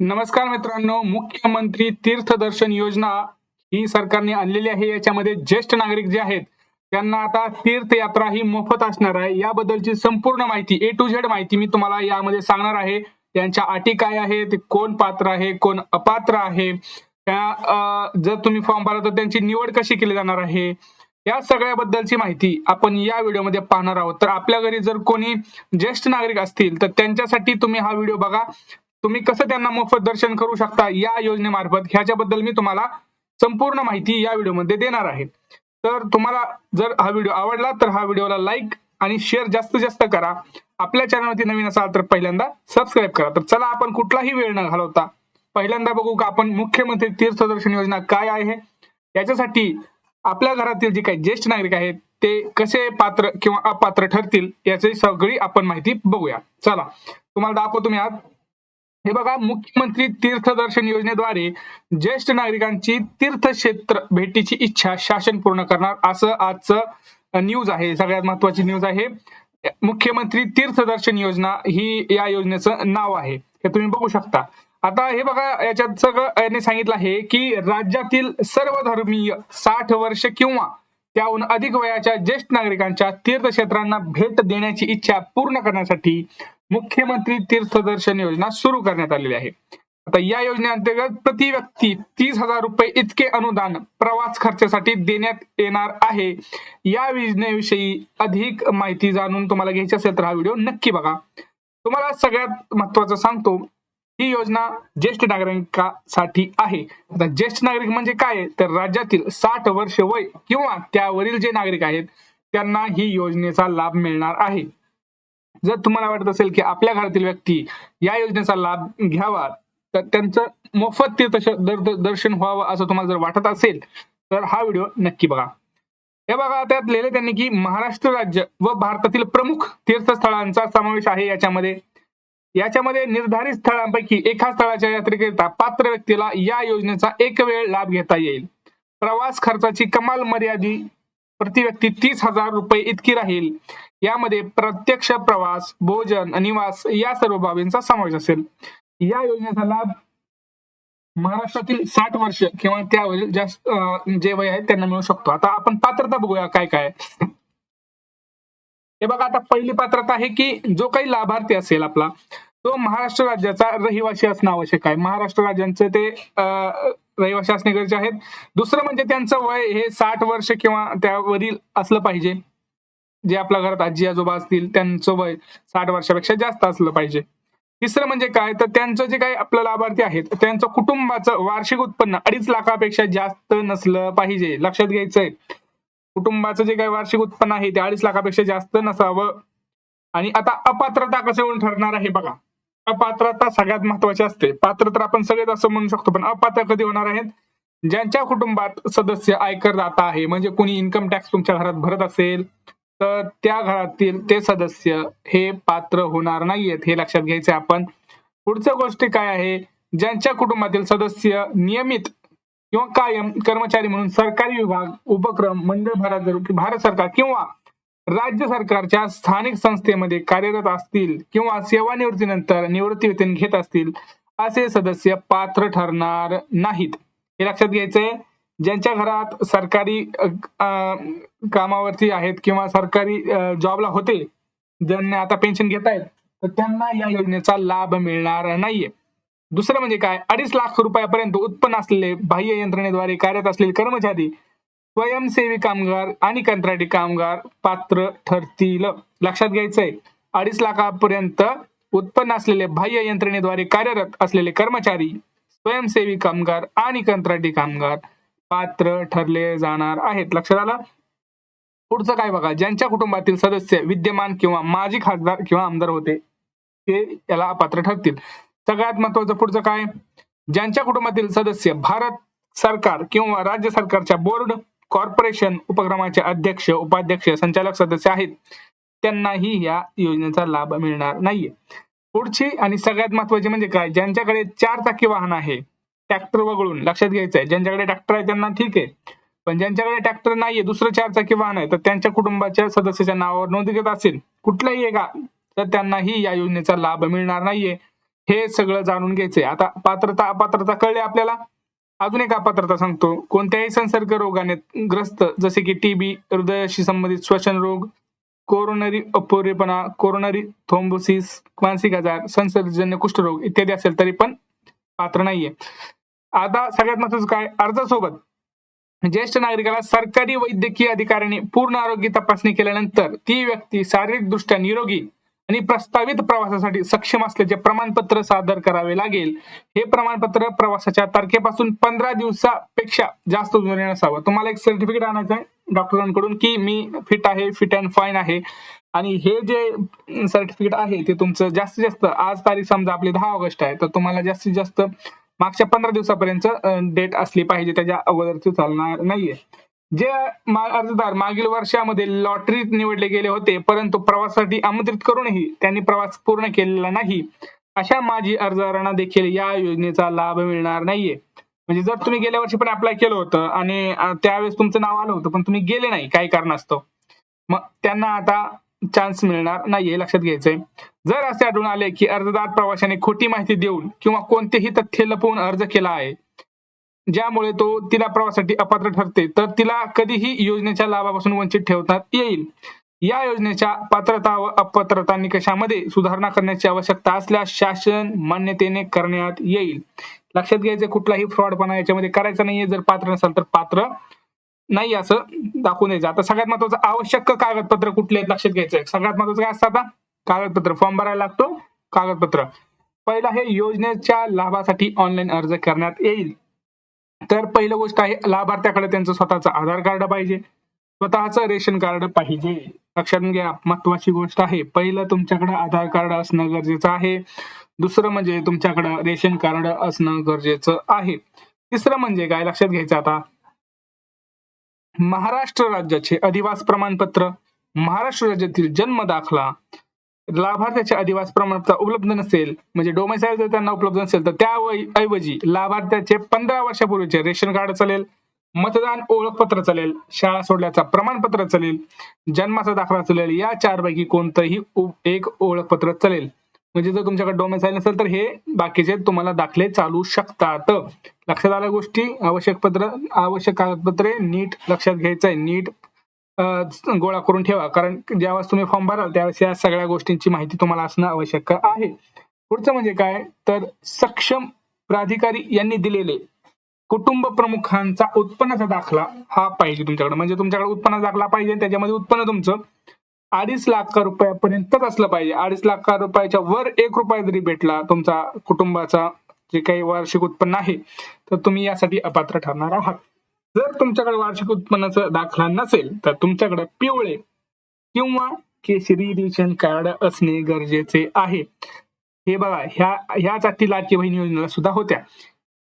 नमस्कार मित्रांनो मुख्यमंत्री तीर्थदर्शन योजना ही सरकारने आणलेली आहे. याच्यामध्ये ज्येष्ठ नागरिक जे आहेत त्यांना आता तीर्थयात्रा ही मोफत असणार आहे. याबद्दलची संपूर्ण माहिती ए टू झेड माहिती मी तुम्हाला यामध्ये सांगणार आहे. त्यांच्या अटी काय आहेत कोण पात्र आहे कोण अपात्र आहे त्या जर तुम्ही फॉर्म भरला तर त्यांची निवड कशी केली जाणार आहे या सगळ्याबद्दलची माहिती आपण या व्हिडिओमध्ये पाहणार आहोत. तर आपल्या घरी जर कोणी ज्येष्ठ नागरिक असतील तर त्यांच्यासाठी तुम्ही हा व्हिडिओ बघा. तुम्ही कसं त्यांना मोफत दर्शन करू शकता या योजनेमार्फत? ह्याच्याबद्दल मी तुम्हाला संपूर्ण माहिती या व्हिडिओमध्ये देणार आहे. तर तुम्हाला जर हा व्हिडिओ आवडला तर हा व्हिडिओला लाईक आणि शेअर जास्तीत जास्त करा. आपल्या चॅनलवरती नवीन असाल तर पहिल्यांदा सबस्क्राईब करा. तर चला आपण कुठलाही वेळ न घालवता पहिल्यांदा बघू का आपण मुख्यमंत्री तीर्थदर्शन योजना काय आहे? याच्यासाठी आपल्या घरातील जे काही ज्येष्ठ नागरिक आहेत ते कसे पात्र किंवा अपात्र ठरतील याची सगळी आपण माहिती बघूया. चला तुम्हाला दाखवतो मी आज. हे बघा मुख्यमंत्री तीर्थदर्शन योजनेद्वारे ज्येष्ठ नागरिकांची तीर्थक्षेत्र भेटीची इच्छा शासन पूर्ण करणार असं आजचं न्यूज आहे. सगळ्यात महत्वाची न्यूज आहे. मुख्यमंत्री तीर्थदर्शन योजना ही या योजनेचं नाव आहे. हे तुम्ही बघू शकता. आता हे बघा याच्यात सगळं याने सांगितलं आहे की राज्यातील सर्व धर्मीय साठ वर्ष किंवा त्याहून अधिक वयाच्या ज्येष्ठ नागरिकांच्या तीर्थक्षेत्रांना भेट देण्याची इच्छा पूर्ण करण्यासाठी मुख्यमंत्री तीर्थदर्शन योजना सुरू करण्यात आलेली आहे. आता या योजनेअंतर्गत प्रति व्यक्ती तीस हजार रुपये इतके अनुदान प्रवास खर्चासाठी देण्यात येणार आहे. या योजनेविषयी अधिक माहिती जाणून तुम्हाला घ्यायची असेल तर हा व्हिडिओ नक्की बघा. तुम्हाला सगळ्यात महत्वाचं सांगतो ही योजना ज्येष्ठ नागरिकांसाठी आहे. आता ज्येष्ठ नागरिक म्हणजे काय तर राज्यातील साठ वर्ष वय किंवा त्यावरील जे नागरिक आहेत त्यांना ही योजनेचा लाभ मिळणार आहे. जर तुम्हाला वाटत असेल की आपल्या घरातील व्यक्ती या योजनेचा लाभ घ्यावा तर त्यांचं मोफत तीर्थ दर्शन व्हावं असं तुम्हाला जर वाटत असेल तर हा व्हिडिओ नक्की बघा. हे बघा त्यात लिहिले त्यांनी की महाराष्ट्र राज्य व भारतातील प्रमुख तीर्थस्थळांचा समावेश आहे याच्यामध्ये. याच्यामध्ये निर्धारित स्थळांपैकी एका स्थळाच्या यात्रेकरिता पात्र व्यक्तीला या योजनेचा एक वेळ लाभ घेता येईल. प्रवास खर्चाची कमाल मर्यादी प्रति व्यक्ती तीस हजार रुपये इतकी राहील. यामध्ये प्रत्यक्ष प्रवास भोजन निवास या सर्व बाबींचा समावेश असेल. या योजनेचा लाभ महाराष्ट्रातील साठ वर्ष किंवा त्यावरील जास्त जे वय आहे त्यांना मिळू शकतो. आता आपण पात्रता बघूया काय काय हे बघा आता पहिली पात्रता आहे की जो काही लाभार्थी असेल आपला तो महाराष्ट्र राज्याचा रहिवासी असणं आवश्यक आहे. महाराष्ट्र राज्यांचे ते अं, रहिवासी असणे गरजेचे आहेत. दुसरं म्हणजे त्यांचं वय हे साठ वर्ष किंवा त्यावरील असलं पाहिजे. जे आपल्या घरात आजी आजोबा असतील त्यांचं वय साठ वर्षापेक्षा जास्त असलं पाहिजे. तिसरं म्हणजे काय? तर त्यांचं जे काही आपलं लाभार्थी आहेत त्यांचं कुटुंबाचं वार्षिक उत्पन्न अडीच लाखापेक्षा जास्त नसलं पाहिजे. लक्षात घ्यायचंय. कुटुंबाचं जे काही वार्षिक उत्पन्न आहे ते अडीच लाखापेक्षा जास्त नसावं. आणि आता अपात्रता कसं होऊन ठरणार आहे बघा. अपात्रता सगळ्यात महत्वाची असते. पात्र तर आपण सगळेच असं म्हणू शकतो पण अपात्र कधी होणार आहेत? ज्यांच्या कुटुंबात सदस्य आयकर दाता आहे म्हणजे कोणी इन्कम टॅक्स तुमच्या घरात भरत असेल तर त्या घरातील ते सदस्य हे पात्र होणार नाहीयेत हे लक्षात घ्यायचे आपण. पुढच्या गोष्टी काय आहे? ज्यांच्या कुटुंबातील सदस्य नियमित किंवा कायम कर्मचारी म्हणून सरकारी विभाग उपक्रम मंडळ भारत भारत सरकार किंवा राज्य सरकारच्या स्थानिक संस्थेमध्ये कार्यरत असतील किंवा सेवानिवृत्तीनंतर निवृत्ती वेतन घेत असतील असे सदस्य पात्र ठरणार नाहीत. हे लक्षात घ्यायचंय. ज्यांच्या घरात सरकारी कामावरती आहेत किंवा सरकारी जॉबला होते ज्यांना आता पेन्शन घेत आहेत तर त्यांना या योजनेचा लाभ मिळणार नाहीये. दुसरं म्हणजे काय? अडीच लाख रुपयापर्यंत उत्पन्न असलेले बाह्य यंत्रणेद्वारे कार्यरत असलेले कर्मचारी स्वयंसेवी कामगार आणि कंत्राटी कामगार पात्र ठरतील. लक्षात घ्यायचंय अडीच लाखापर्यंत उत्पन्न असलेले बाह्य यंत्रणेद्वारे कार्यरत असलेले कर्मचारी स्वयंसेवी कामगार आणि कंत्राटी कामगार पात्र ठरले जाणार आहेत. लक्षात आलं? पुढचं काय बघा? ज्यांच्या कुटुंबातील सदस्य विद्यमान किंवा माजी खासदार किंवा आमदार होते ते याला अपात्र ठरतील. सगळ्यात महत्वाचं पुढचं काय? ज्यांच्या कुटुंबातील सदस्य भारत सरकार किंवा राज्य सरकारच्या बोर्ड कॉर्पोरेशन उपक्रमाचे अध्यक्ष उपाध्यक्ष संचालक सदस्य आहेत त्यांनाही या योजनेचा लाभ मिळणार नाहीये. पुढची आणि सगळ्यात महत्वाची म्हणजे काय? ज्यांच्याकडे चार चाकी वाहन आहे ट्रॅक्टर वगळून. लक्षात घ्यायचं आहे ज्यांच्याकडे ट्रॅक्टर आहे त्यांना ठीक आहे. पण ज्यांच्याकडे ट्रॅक्टर नाहीये दुसरं चार चाकी वाहन आहे तर त्यांच्या कुटुंबाच्या सदस्याच्या नावावर नोंद घेत असेल कुठलाही एका तर त्यांनाही या योजनेचा लाभ मिळणार नाहीये. हे सगळं जाणून घ्यायचंय. आता पात्रता अपात्रता कळली आपल्याला? अजून एक अपात्रता सांगतो. कोणत्याही संसर्ग रोगाने ग्रस्त जसे की टीबी हृदयाशी संबंधित श्वसन रोग कोरोनरी अपुरेपणा कोरोनरी थोम्बोसिस मानसिक आजार संसर्गजन्य कुष्ठरोग इत्यादी असेल तरी पण पात्र नाहीये. आता सगळ्यात महत्वाचं काय? अर्जासोबत ज्येष्ठ नागरिकाला सरकारी वैद्यकीय अधिकाऱ्याने पूर्ण आरोग्य तपासणी केल्यानंतर ती व्यक्ती शारीरिकदृष्ट्या निरोगी आणि प्रस्तावित प्रवासासाठी सक्षम असल्याचे प्रमाणपत्र सादर करावे लागेल. हे प्रमाणपत्र प्रवासाच्या तारखेपासून पंधरा दिवसापेक्षा जास्त जुने नसावं तुम्हाला एक सर्टिफिकेट आणायचं आहे डॉक्टरांकडून की मी फिट आहे फिट अँड फाईन आहे. आणि हे जे सर्टिफिकेट आहे ते तुमचं जास्तीत जास्त आज तारीख समजा आपली दहा ऑगस्ट आहे तर तुम्हाला जास्तीत जास्त मागच्या पंधरा दिवसापर्यंत डेट असली पाहिजे त्याच्या अगोदरची चालणार नाहीये. जे अर्जदार मागील वर्षामध्ये लॉटरीत निवडले गेले होते परंतु प्रवासासाठी आमंत्रित करूनही त्यांनी प्रवास पूर्ण केलेला नाही अशा माजी अर्जदारांना देखील या योजनेचा लाभ मिळणार नाहीये. म्हणजे जर तुम्ही गेल्या वर्षी पण अप्लाय केलं होतं आणि त्यावेळेस तुमचं नाव आलं होतं पण तुम्ही गेले नाही काही कारणास्तव. मग त्यांना आता चान्स मिळणार नाहीये लक्षात घ्यायचंय. जर असे आढळून आले की अर्जदार प्रवाशाने खोटी माहिती देऊन किंवा कोणतेही तथ्य लपवून अर्ज केला आहे ज्यामुळे तो तिला प्रवासासाठी अपात्र ठरते तर तिला कधीही योजनेच्या लाभापासून वंचित ठेवता येईल. या योजनेच्या पात्रता व अपात्रता निकषामध्ये सुधारणा करण्याची आवश्यकता असल्यास शासन मान्यतेने करण्यात येईल. लक्षात घ्यायचं कुठलाही फ्रॉडपणा याच्यामध्ये करायचा नाहीये. जर पात्र नसाल तर पात्र नाही असं दाखवून द्यायचं. आता सगळ्यात महत्वाचं आवश्यक कागदपत्र कुठले आहेत? लक्षात घ्यायचं सगळ्यात महत्वाचं काय असतं आता? कागदपत्र. फॉर्म भरायला लागतो. कागदपत्र. पहिला हे योजनेच्या लाभासाठी ऑनलाईन अर्ज करण्यात येईल. तर पहिलं गोष्ट आहे लाभार्थ्याकडे त्यांचं स्वतःचं आधार कार्ड पाहिजे. स्वतःचं रेशन कार्ड पाहिजे. लक्षात घ्या महत्वाची गोष्ट आहे. पहिलं तुमच्याकडे आधार कार्ड असणं गरजेचं आहे. दुसरं म्हणजे तुमच्याकडे रेशन कार्ड असणं गरजेचं आहे. तिसरं म्हणजे काय? लक्षात घ्यायचं आता. महाराष्ट्र राज्याचे अधिवास प्रमाणपत्र. महाराष्ट्र राज्यातील जन्म दाखला. लाभार्थ्याचे अधिवास प्रमाणपत्र उपलब्ध नसेल म्हणजे डोमेसाईल जर त्यांना उपलब्ध नसेल तर त्या वै- ऐवजी लाभार्थ्याचे पंधरा वर्षापूर्वीचे रेशन कार्ड चालेल मतदान ओळखपत्र चालेल शाळा सोडल्याचा प्रमाणपत्र चालेल जन्माचा दाखला चालेल या चारपैकी कोणतंही एक ओळखपत्र चालेल. म्हणजे जर तुमच्याकडे डोमेसाईल नसेल तर हे बाकीचे तुम्हाला दाखले चालू शकतात. लक्षात आल्या गोष्टी? आवश्यक पत्र आवश्यक कागदपत्रे नीट लक्षात घ्यायचंय. नीट गोळा करून ठेवा. कारण ज्यावेळेस तुम्ही फॉर्म भराल त्यावेळेस या सगळ्या गोष्टींची माहिती तुम्हाला असणं आवश्यक आहे. पुढचं म्हणजे काय? तर सक्षम प्राधिकारी यांनी दिलेले कुटुंब प्रमुखांचा उत्पन्नाचा दाखला हा पाहिजे तुमच्याकडे. म्हणजे तुमच्याकडे उत्पन्न दाखला पाहिजे त्याच्यामध्ये उत्पन्न तुमचं अडीच लाख रुपयापर्यंतच असलं पाहिजे. अडीच लाख रुपयाच्या वर एक रुपया जरी भेटला तुमचा कुटुंबाचा जे काही वार्षिक उत्पन्न आहे तर तुम्ही यासाठी अपात्र ठरणार आहात. जर तुमच्याकडे वार्षिक उत्पन्नाचा दाखला नसेल तर तुमच्याकडे पिवळे किंवा केशरी रेशन कार्ड असणे गरजेचे आहे. हे बघा ह्या ह्याच अटी लाडकी बहीण योजनेला सुद्धा होत्या.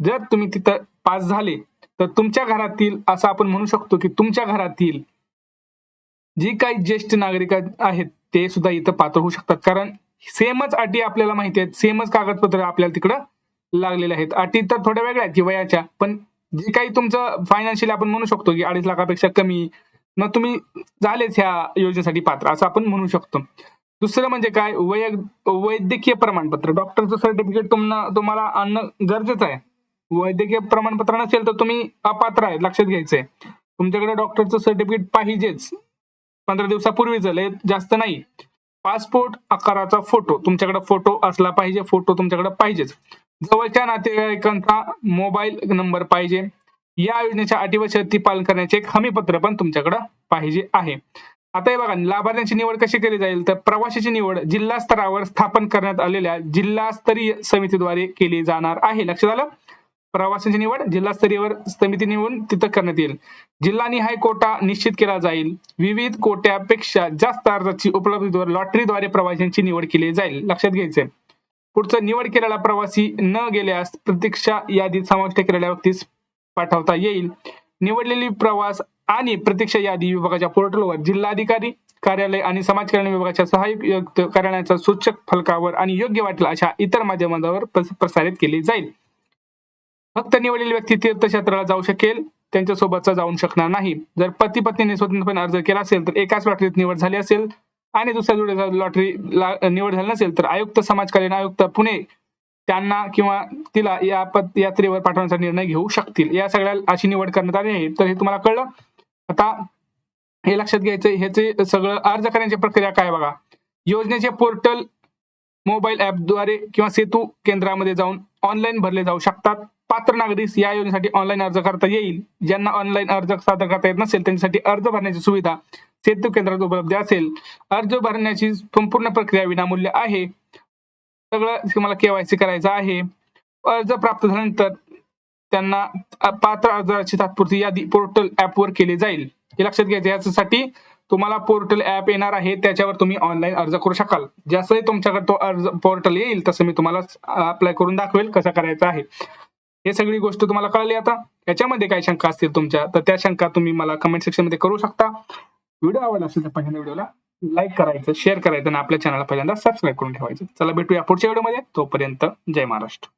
जर तुम्ही तिथं पास झाले तर तुमच्या घरातील असं आपण म्हणू शकतो की तुमच्या घरातील जी काही ज्येष्ठ नागरिक आहेत ते सुद्धा इथं पात्र होऊ शकतात. कारण सेमच अटी आपल्याला माहिती आहेत सेमच कागदपत्र आपल्याला तिकडं लागलेले आहेत. अटी तर थोड्या वेगळ्या आहेत की वयाच्या पण जे काही तुमचं फायनान्शियली आपण म्हणू शकतो की अडीच लाखापेक्षा कमी मग तुम्ही झालेच ह्या योजनेसाठी पात्र असं आपण म्हणू शकतो. दुसरं म्हणजे काय? वैय वैद्यकीय प्रमाणपत्र. डॉक्टरचं सर्टिफिकेट तुम्हाला तुम्हाला आणणं गरजेचं आहे. वैद्यकीय प्रमाणपत्र नसेल तर तुम्ही अपात्र आहे लक्षात घ्यायचंय. तुमच्याकडे डॉक्टरचं सर्टिफिकेट पाहिजेच. पंधरा दिवसापूर्वीच लय जास्त नाही. पासपोर्ट आकाराचा फोटो तुमच्याकडे फोटो असला पाहिजे फोटो तुमच्याकडे पाहिजेच. जवळच्या नातेवाईकांचा मोबाईल नंबर पाहिजे. या योजनेच्या अटी व शर्ती पालन करण्याचे एक हमीपत्र पण तुमच्याकडे पाहिजे आहे. आता हे बघा लाभार्थ्यांची निवड कशी केली जाईल? तर प्रवाशाची निवड जिल्हा स्तरावर स्थापन करण्यात आलेल्या जिल्हास्तरीय समितीद्वारे केली जाणार आहे. लक्षात आलं? प्रवाशांची निवड जिल्हास्तरीयवर समिती निवडून तिथं करण्यात येईल. जिल्हानिहाय कोटा निश्चित केला जाईल. विविध कोट्यापेक्षा जास्त अर्जाची उपलब्धीवर लॉटरीद्वारे प्रवाशांची निवड केली जाईल. लक्षात घ्यायचंय. पुढचं निवड केलेला प्रवासी न गेल्यास प्रतीक्षा यादीत समाविष्ट केलेल्या व्यक्तीस पाठवता येईल. निवडलेली प्रवास आणि प्रतीक्षा यादी विभागाच्या पोर्टलवर जिल्हाधिकारी कार्यालय आणि समाज कल्याण विभागाच्या सहाय्यक कार्यालयाच्या सूचक फलकावर आणि योग्य वाटेल अशा इतर माध्यमांवर प्रसारित केली जाईल. फक्त निवडलेली व्यक्ती तीर्थक्षेत्राला जाऊ शकेल त्यांच्यासोबतचा जाऊ शकणार नाही. जर पती पत्नीने स्वतंत्रपणे अर्ज केला असेल तर एकाच वाटलीत निवड झाली असेल. आणि दुसऱ्या जोडीचा लॉटरी ला- निवड झाली नसेल तर आयुक्त समाजकालीन आयुक्त पुणे त्यांना किंवा तिला या पद यात्रेवर पाठवण्याचा निर्णय घेऊ शकतील. या सगळ्या अशी निवड करण्यात आली आहे. तर हे तुम्हाला कळलं? आता हे लक्षात घ्यायचं ह्याचे सगळं अर्ज करण्याची प्रक्रिया काय बघा. योजनेचे पोर्टल मोबाईल ऍपद्वारे किंवा सेतू केंद्रामध्ये जाऊन ऑनलाईन भरले जाऊ शकतात. पात्र नागरिक या योजनेसाठी ऑनलाईन अर्ज करता येईल. ज्यांना ऑनलाईन अर्ज सादर करता येत नसेल त्यांच्यासाठी अर्ज भरण्याची सुविधा सेतू केंद्रात उपलब्ध असेल. अर्ज भरण्याची संपूर्ण प्रक्रिया विनामूल्य आहे. सगळं तुम्हाला केवायसी करायचं आहे. अर्ज प्राप्त झाल्यानंतर त्यांना पात्र अर्जाची तात्पुरती यादी पोर्टल ऍपवर केली जाईल. हे लक्षात घ्यायचं याच्यासाठी तुम्हाला पोर्टल ऍप येणार आहे. त्याच्यावर तुम्ही ऑनलाईन अर्ज करू शकाल. जसंही तुमच्याकडे तो अर्ज पोर्टल येईल तसं मी तुम्हाला अप्लाय करून दाखवेल कसं करायचं आहे. हे सगळी गोष्ट तुम्हाला कळली आता. याच्यामध्ये काही शंका असतील तुमच्या तर त्या शंका तुम्ही मला कमेंट सेक्शनमध्ये करू शकता. व्हिडिओ आवडला असेल तर पहिल्यांदा व्हिडिओला लाईक करायचं शेअर करायचं आणि आपल्या चॅनलला पहिल्यांदा सबस्क्राईब करून ठेवायचं. चला भेटूया पुढच्या व्हिडिओमध्ये तोपर्यंत जय महाराष्ट्र.